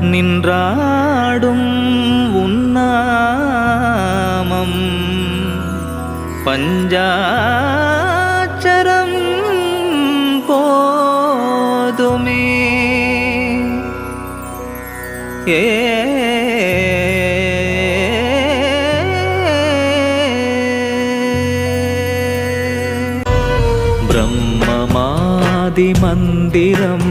நின்றாடும் உன்னாமம். பஞ்சாச்சரம் போதுமே. ஏ பிரம்மமாதி மந்திரம்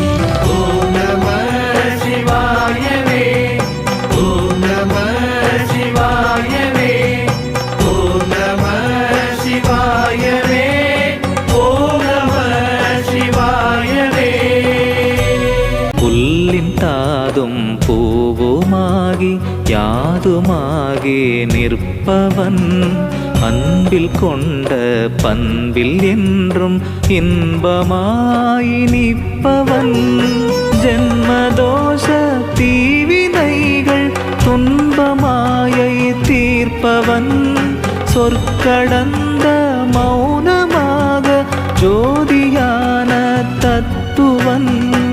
புல்லின் தாதும் பூவுமாகி யாதுமாகி நிற்பவன். அன்பில் கொண்ட பண்பில் என்றும் இன்பமாய் நிற்பவன். ஜென்மதோஷ தீவினைகள் துன்பமாயை தீர்ப்பவன். சொற்கடந்த மௌனமாக ஜோதியான தத்துவன்.